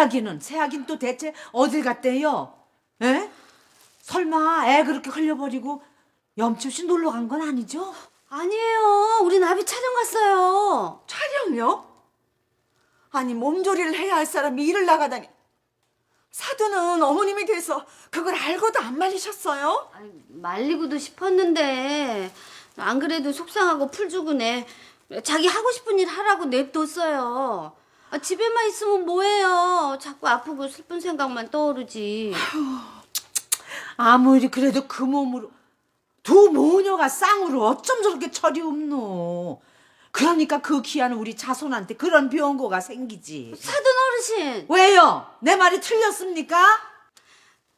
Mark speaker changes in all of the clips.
Speaker 1: 새아기는 새아기는 또 대체 어딜 갔대요? 에? 설마 애 그렇게 흘려버리고 염치 없이 놀러 간 건 아니죠?
Speaker 2: 아니에요. 우리 나비 촬영 갔어요.
Speaker 3: 촬영요? 아니 몸조리를 해야 할 사람이 일을 나가다니. 사돈은 어머님이 돼서 그걸 알고도 안 말리셨어요?
Speaker 2: 아니, 말리고도 싶었는데 안 그래도 속상하고 풀주고네. 자기 하고 싶은 일 하라고 냅뒀어요. 아, 집에만 있으면 뭐해요. 자꾸 아프고 슬픈 생각만 떠오르지.
Speaker 1: 아무리 그래도 그 몸으로 두 모녀가 쌍으로 어쩜 저렇게 철이 없노? 그러니까 그 귀한 우리 자손한테 그런 병고가 생기지.
Speaker 2: 사돈 어르신,
Speaker 1: 왜요? 내 말이 틀렸습니까?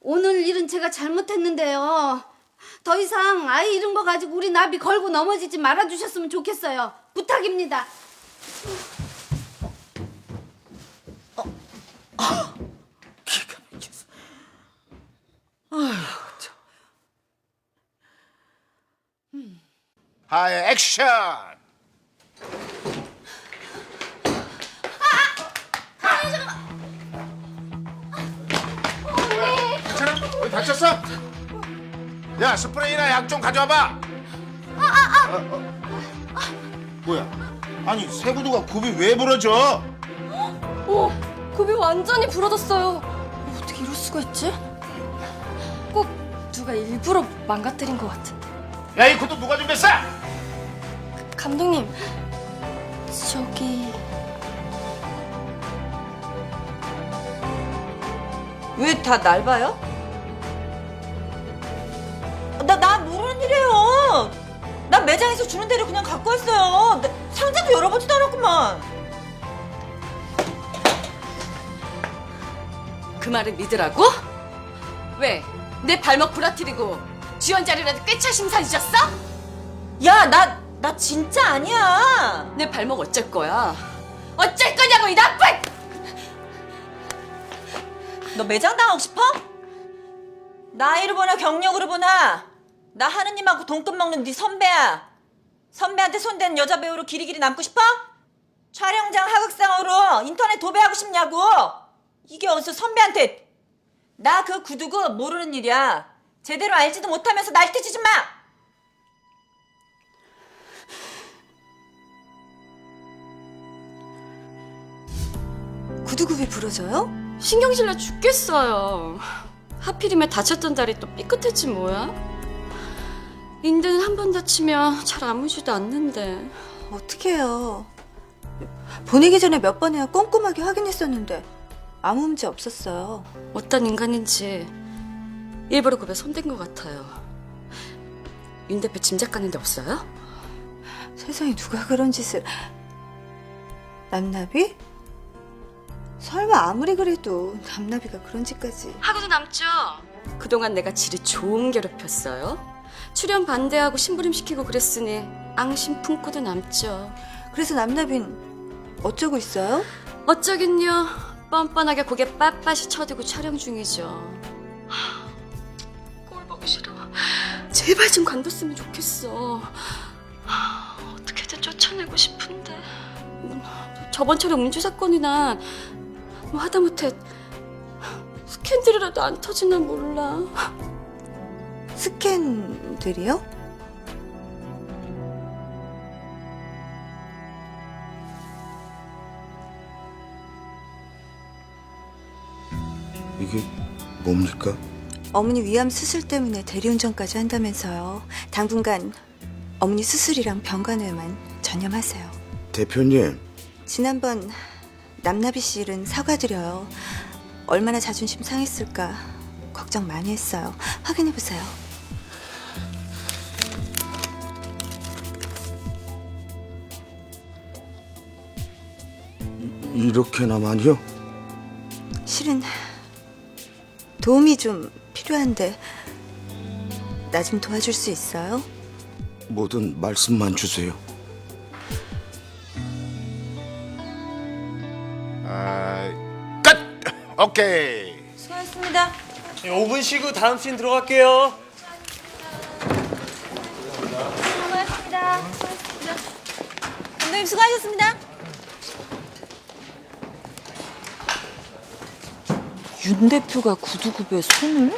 Speaker 2: 오늘 일은 제가 잘못했는데요. 더 이상 아이 이런 거 가지고 우리 나비 걸고 넘어지지 말아주셨으면 좋겠어요. 부탁입니다.
Speaker 1: 기가 막혀서.
Speaker 4: 하이 액션! 괜찮아? 어디 다쳤어? 야 스프레이나 약 좀 가져와봐. 어, 어. 뭐야? 아니 세구두가 굽이 왜 부러져?
Speaker 5: 오, 굽이 완전히 부러졌어요. 어떻게 이럴 수가 있지? 꼭 누가 일부러 망가뜨린 것 같은데.
Speaker 4: 야 이 구두 누가 준비했어?
Speaker 5: 감독님, 저기
Speaker 3: 왜 다 날 봐요? 나, 나 모르는 일이에요. 난 매장에서 주는 대로 그냥 갖고 왔어요. 나 상자도 열어보지도 않았구만.
Speaker 6: 그 말을 믿으라고? 왜? 내 발목 부러뜨리고 지원 자리라도 꿰차 잊었어?
Speaker 3: 야, 나, 나 진짜 아니야.
Speaker 6: 내 발목 어쩔 거야? 어쩔 거냐고 이 나쁜!
Speaker 3: 너 매장 당하고 싶어? 나이로 보나 경력으로 보나 나 하느님하고 동급 먹는 네 선배야. 선배한테 손대는 여자 배우로 길이길이 남고 싶어? 촬영장 하극상으로 인터넷 도배하고 싶냐고. 이게 어디서 선배한테 나 그 구두고 모르는 일이야. 제대로 알지도 못하면서 날뛰지 마.
Speaker 5: 구두굽이 부러져요?
Speaker 6: 신경질나 죽겠어요. 하필이면 다쳤던 다리 또 삐끗했지 뭐야? 인대는 한 번 다치면 잘 아무지도 않는데
Speaker 7: 어떡해요. 보내기 전에 몇 번이나 꼼꼼하게 확인했었는데 아무 문제 없었어요.
Speaker 6: 어떤 인간인지 일부러 굽에 손댄 것 같아요. 윤 대표 짐작 가는 데 없어요?
Speaker 7: 세상에 누가 그런 짓을... 남나비? 설마 아무리 그래도 남나비가 그런 짓까지...
Speaker 6: 하고도 남죠. 그동안 내가 질이 좋은 괴롭혔어요. 출연 반대하고 심부름시키고 그랬으니 앙심 품고도 남죠.
Speaker 7: 그래서 남나빈 어쩌고 있어요?
Speaker 6: 어쩌긴요. 뻔뻔하게 고개 빳빳이 쳐들고 촬영 중이죠. 제발 좀 관뒀으면 좋겠어. 하, 어떻게든 쫓아내고 싶은데. 음, 저번처럼 음주 사건이나 뭐 하다못해 스캔들이라도 안 터지나 몰라.
Speaker 7: 스캔들이요?
Speaker 4: 이게 뭡니까?
Speaker 7: 어머니 위암 수술 때문에 대리운전까지 한다면서요. 당분간 어머니 수술이랑 병간호에만 전념하세요.
Speaker 4: 대표님
Speaker 7: 지난번 남나비 씨 일은 사과드려요. 얼마나 자존심 상했을까 걱정 많이 했어요. 확인해 보세요.
Speaker 4: 이렇게나 많이요?
Speaker 7: 실은 도움이 좀 필요한데 나 좀 도와줄 수 있어요?
Speaker 4: 뭐든 말씀만 주세요. 아, 끝. 오케이.
Speaker 3: 수고하셨습니다.
Speaker 8: 5분 쉬고 다음 씬 들어갈게요.
Speaker 3: 수고하셨습니다. 수고하셨습니다. 감독님 수고하셨습니다. 윤 대표가 구두굽에 손을?